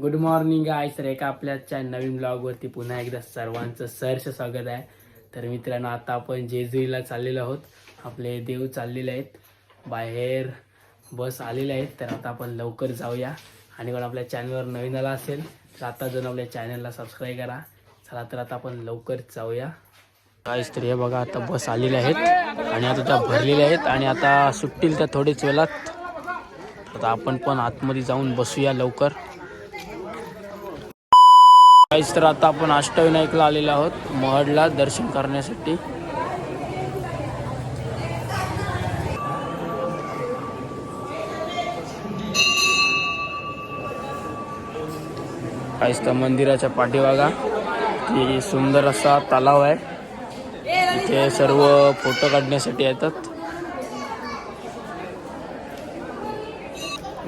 Good morning आहे तर एका आपल्याच्या नवीन ब्लॉगवरती पुन्हा एकदा सर्वांचं सहर्ष स्वागत आहे. तर मित्रांनो आता आपण जेजुरीला चाललेलो आहोत. आपले देव चाललेले आहेत. बाहेर बस आलेले आहेत. तर आता आपण लवकर जाऊया. आणि कोण आपल्या चॅनलवर नवीन आला असेल तर आता जाऊन आपल्या चॅनलला सबस्क्राईब करा. चला तर आता आपण लवकर जाऊया. काहीच तरी हे बघा आता बस आलेल्या आहेत. आणि आता त्या भरलेल्या आहेत. आणि आता सुटतील त्या थोडेच वेळात. आता आपण पण आतमध्ये जाऊन बसूया लवकर. काहीच तर आता आपण अष्टविनायकला आलेलो आहोत. महडला दर्शन करण्यासाठी. काहीच तर मंदिराच्या पाठीबागा ती सुंदर असा तलाव आहे. इथे सर्व फोटो काढण्यासाठी येतात.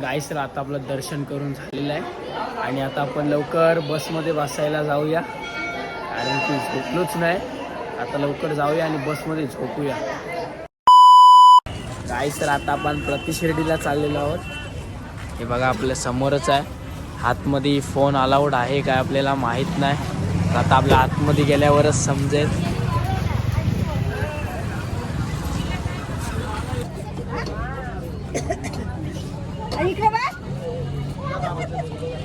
गाईस तर आता आपलं दर्शन करून झालेलं आहे. आणि आता आपण लवकर बसमध्ये बसायला जाऊया. कारण की झोपलोच नाही. आता लवकर जाऊया आणि बसमध्ये झोपूया. काय तर आता आपण प्रतिशिर्डीला चाललेलो आहोत. हे बघा आपल्या समोरच आहे. आतमध्ये फोन अलाउड आहे काय आपल्याला माहीत नाही. आता आपल्या आतमध्ये गेल्यावरच समजेल इकडे बस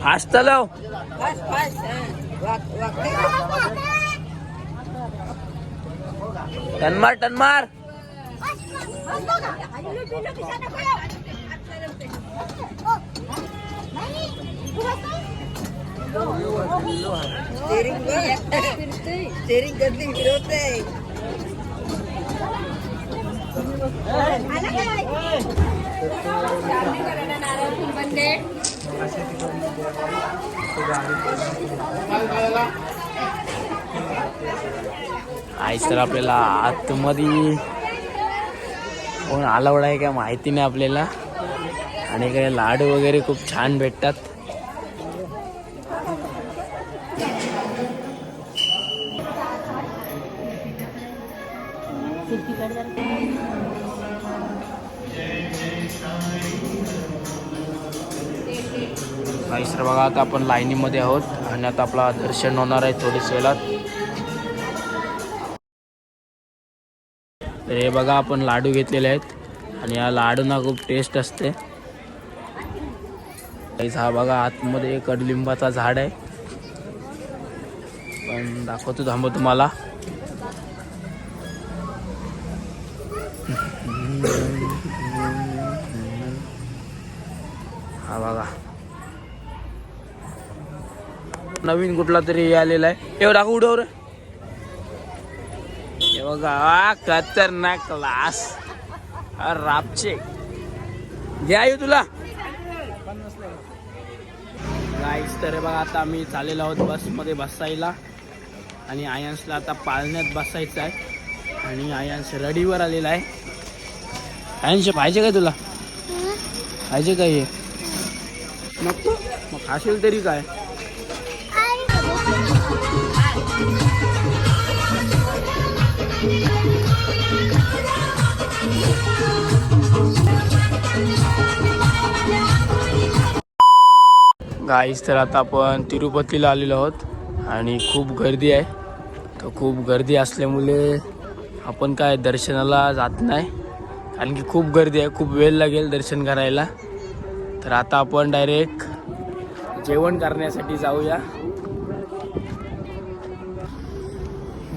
फास्ट चालव टनमार टनमार वाक वाकते टनमार टनमार स्टेरिंग आई कसली तर आपल्याला आतमध्ये कोण अलाउड आहे का माहिती नाही आपल्याला. आणि इकडे लाडू वगैरे खूप छान भेटतात. नाही सर बघा आता आपण लाईनीमध्ये आहोत आणि आता आपला दर्शन होणार आहे थोडीच वेळात. तर हे बघा आपण लाडू घेतलेले आहेत आणि या लाडूंना खूप टेस्ट असते. काहीच हा बघा आतमध्ये कडलिंबाचा झाड आहे. पण दाखवतो थांबव तुम्हाला. हा बघा. नवीन कुठला तरी आलेला आहे. एवढा दाखव उडव हे बघा खतरनाक क्लास रापचे. घ्या येऊ तुला. गाईस तर बघा आता आम्ही चाललेलो आहोत बसमध्ये बसायला. आणि आयन्सला आता पाळण्यात बसायचं आहे. आणि आयांश रडीवर आलेला आहे. आयांश पाहिजे काय तुला? पाहिजे काय हे? नको मग खाशील तरी काय? गाईस तर आता आपण तिरुपतीला आलेलो आहोत आणि खूप गर्दी आहे. तर खूप गर्दी असल्यामुळे आपण काय दर्शनाला जात नाही. कारण की खूप गर्दी आहे खूप वेळ लागेल दर्शन करायला. तर आता आपण डायरेक्ट जेवण करण्यासाठी जाऊया.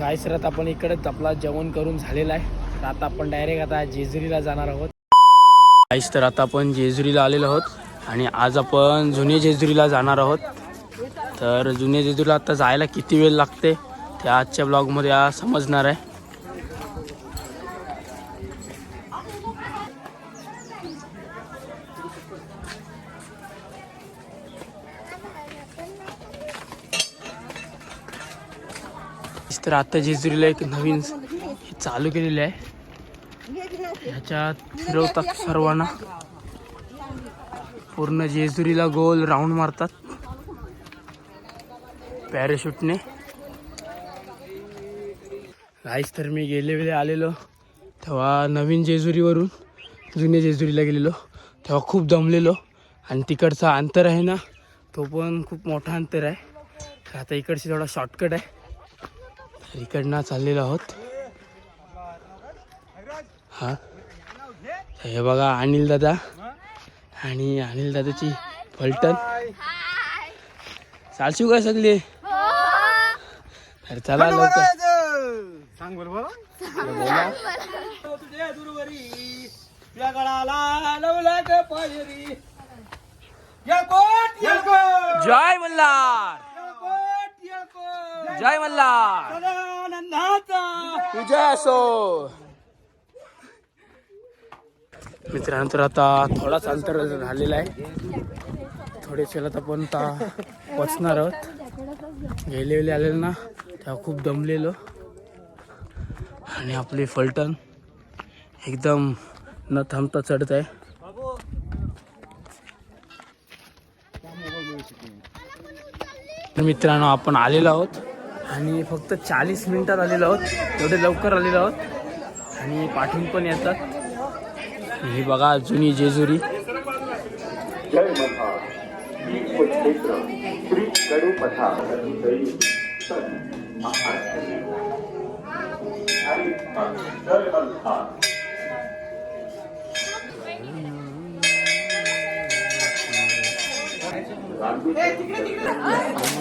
गाईस तर आता आपण इकडेच आपला जेवण करून झालेला आहे. तर आता आपण डायरेक्ट आता जेजुरीला जाणार आहोत. गाईस तर आता आपण जेजुरीला आलेलो आहोत आणि आज आपण जुने जेजुरीला जाणार आहोत. तर जुने जेजुरीला आता जायला किती वेळ लागते ते आजच्या ब्लॉगमध्ये आज समजणार आहे. तर आता जेजुरीला एक नवीन हे चालू केलेलं आहे ह्याच्यात फिरवतात सर्वांना। पूर्ण जेजुरीला गोल राऊंड मारतात। पॅराशूटने काहीच तर मी गेले वेळे आलेलो। तेव्हा नवीन जेजुरीवरून जुन्या जेजुरीला गेलेलो। तेव्हा खूप दमलेलो। आणि तिकडचा अंतर आहे ना तो पण खूप मोठा अंतर आहे. आता इकडची थोडा शॉर्टकट आहे. इकडनं चाललेलो आहोत. हा. हे बघा अनिल दादा आणि अनिल दादाची फलटण चालशू का सगळे? तर चला लवकर. सांग बरोबर जय मल्हार. जय मल्हार. विजय असो! मित्रांनो तर आता थोडाच अंतर झालेला आहे. थोडे चलत आपण आता पोचणार आहोत. गेले वेळी आलेलो ना तेव्हा खूप दमलेलो. आणि आपली फलटण एकदम न थांबता चढत आहे. मित्रांनो आपण आलेलो आहोत. आणि फक्त चाळीस मिनिटात आलेलो आहोत. एवढे लवकर आलेलो आहोत. आणि पाठवून पण येतात. ही बघा जुनी जेजुरी.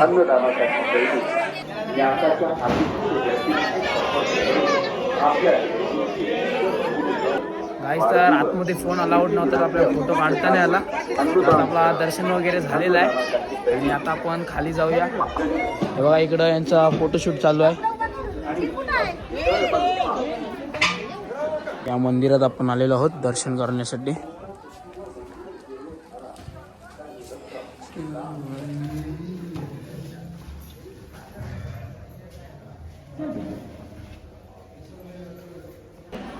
अन्नदानासाठी दैनिक गाईस तर आतमध्ये फोन अलाउड नव्हता तर आपल्याला फोटो काढता नाही आला. आता आपला दर्शन वगैरे झालेलं आहे. आणि आता आपण खाली जाऊया. हे बघा इकडं यांचा फोटोशूट चालू आहे. या मंदिरात आपण आलेलो आहोत दर्शन करण्यासाठी.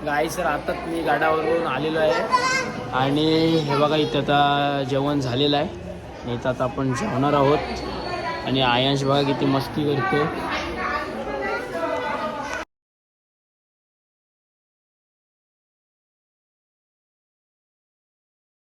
गाय सर आताच मी गाडावरून आलेलो आहे. आणि हे बघा इथं आता जेवण झालेलं आहे. आणि इथं आता आपण जेवणार आहोत. आणि आयांश बघा किती मस्ती करतो